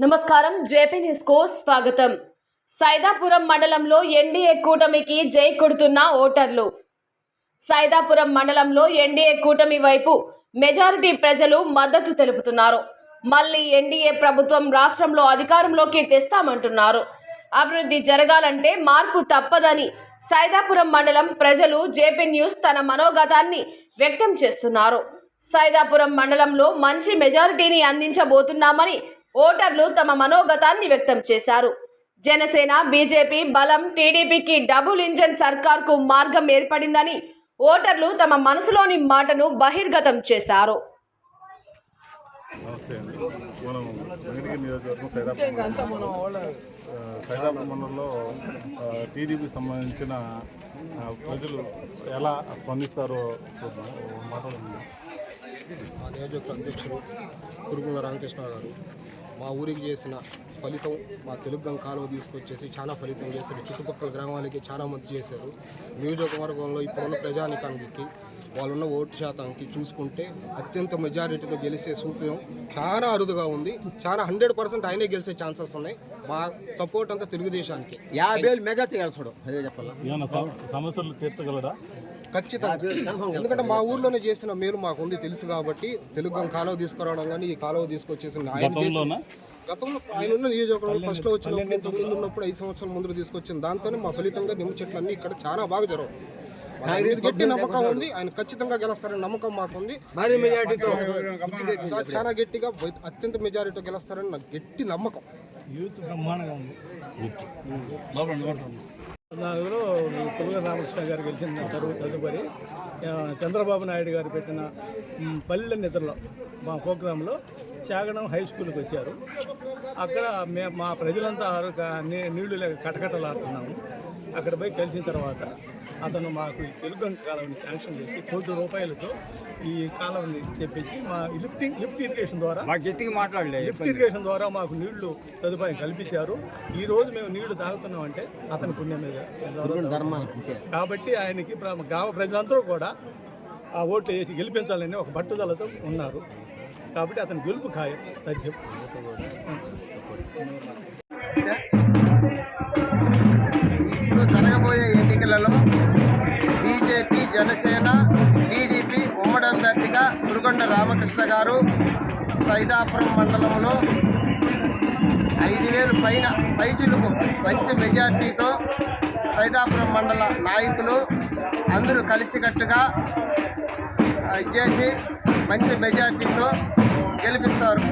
నమస్కారం. జేపీ న్యూస్కు స్వాగతం. సైదాపురం మండలంలో ఎన్డీఏ కూటమికి జై కొడుతున్న ఓటర్లు. సైదాపురం మండలంలో ఎన్డీఏ కూటమి వైపు మెజారిటీ ప్రజలు మద్దతు తెలుపుతున్నారు. మళ్ళీ ఎన్డీఏ ప్రభుత్వం రాష్ట్రంలో అధికారంలోకి తెస్తామంటున్నారు. అభివృద్ధి జరగాలంటే మార్పు తప్పదని సైదాపురం మండలం ప్రజలు జేపీ న్యూస్ తన మనోగతాన్ని వ్యక్తం చేస్తున్నారు. సైదాపురం మండలంలో మంచి మెజారిటీని అందించబోతున్నామని ఓటర్లు తమ మనోగతాన్ని వ్యక్తం చేశారు. జనసేన బీజేపీ బలం టీడీపీకి డబుల్ ఇంజన్ సర్కార్కు మార్గం ఏర్పడిందని ఓటర్లు తమ మనసులోని మాటను బహిర్గతం చేశారు. నమస్తే అండి. మనం వెంకటగిరి నియోజకవర్గం సైదాపురం మండలం. ఆ, సైదాపురం మండలంలో టీడీపీకి సంబంధించిన ప్రజలు ఎలా స్పందిస్తారో మా నియోజకవర్గ అధ్యక్షులు కురుగుల రామకృష్ణ గారు మా ఊరికి చేసిన ఫలితం మా తెలుగు కాలువ తీసుకొచ్చేసి చాలా ఫలితం చేశారు. చుట్టుపక్కల గ్రామాలకి చాలా మంది చేశారు. నియోజకవర్గంలో ఇప్పుడున్న ప్రజానికానికి వాళ్ళున్న ఓటు శాతానికి చూసుకుంటే అత్యంత మెజారిటీతో గెలిచే సూత్రం చాలా అరుదుగా ఉంది. చాలా హండ్రెడ్ పర్సెంట్ ఆయనే గెలిచే ఛాన్సెస్ ఉన్నాయి. మా సపోర్ట్ అంతా తెలుగుదేశానికి. యాభై వేలు మెజార్టీ కలుసుకోవడం అదే చెప్పాలా? సమస్యలు తీర్చగలరా ఖచ్చితంగా. ఎందుకంటే మా ఊర్లోనే చేసిన మేలు మాకు ఉంది తెలుసు కాబట్టి తెలుగు కాలువ తీసుకురావడం కానీ ఈ కాలువ తీసుకొచ్చేసిన ఆయన గతంలో ఆయన ఉన్న నియోజకవర్గంలో ఫస్ట్లో వచ్చినప్పుడు ఇంత ముందు ఉన్నప్పుడు ఐదు సంవత్సరాల ముందు తీసుకొచ్చిన దాంతోనే మా ఫలితంగా నిమ్మ చెట్లు అన్ని ఇక్కడ చాలా బాగా జరగవు. మాకు ఆయన మీద గట్టి నమ్మకం ఉంది ఆయన ఖచ్చితంగా గెలుస్తారని నమ్మకం మాకుంది. భారీ మెజారిటీతో చాలా గట్టిగా అత్యంత మెజారిటీతో గెలుస్తారని నాకు గట్టి నమ్మకం. నాలుగులో పులుగ రామకృష్ణ గారు గెలిచిన తదుపరి చంద్రబాబు నాయుడు గారు పెట్టిన పల్లెల పల్లె నిద్రలో. మా ప్రోగ్రాంలో చాగడం హై స్కూల్కి వచ్చారు. అక్కడ మే మా ప్రజలంతా నీళ్ళు లేక కటకటలాడుతున్నాము. అక్కడ పోయి కలిసిన తర్వాత అతను మాకు తెలుగు కాలువని శాంక్షన్ చేసి కోటి రూపాయలతో ఈ కాలువని తెప్పించి మా లిఫ్టింగ్ లిఫ్ట్ ఇరిగేషన్ ద్వారా మాకు గట్టిగా మాట్లాడలే లిఫ్ట్ ఇరిగేషన్ ద్వారా మాకు నీళ్ళు సదుపాయం కల్పించారు. ఈ రోజు మేము నీళ్ళు తాగుతున్నామంటే అతని పుణ్యం మీద కాబట్టి ఆయనకి గ్రామ ప్రజలందరూ కూడా ఆ ఓట్లు వేసి గెలిపించాలని ఒక పట్టుదలతో ఉన్నారు. కాబట్టి అతని గెలుపు ఖాయం. సత్యం. ఇప్పుడు జరగబోయే ఎన్నికలలో బీజేపీ జనసేన టీడీపీ ఉమ్మడి అభ్యర్థిగా పురుగొండ రామకృష్ణ గారు సైదాపురం మండలంలో ఐదు వేలు పైన పైచిలుకు మంచి మెజార్టీతో సైదాపురం మండల నాయకులు అందరూ కలిసికట్టుగా చేసి మంచి మెజార్టీతో గెలిపిస్తారు.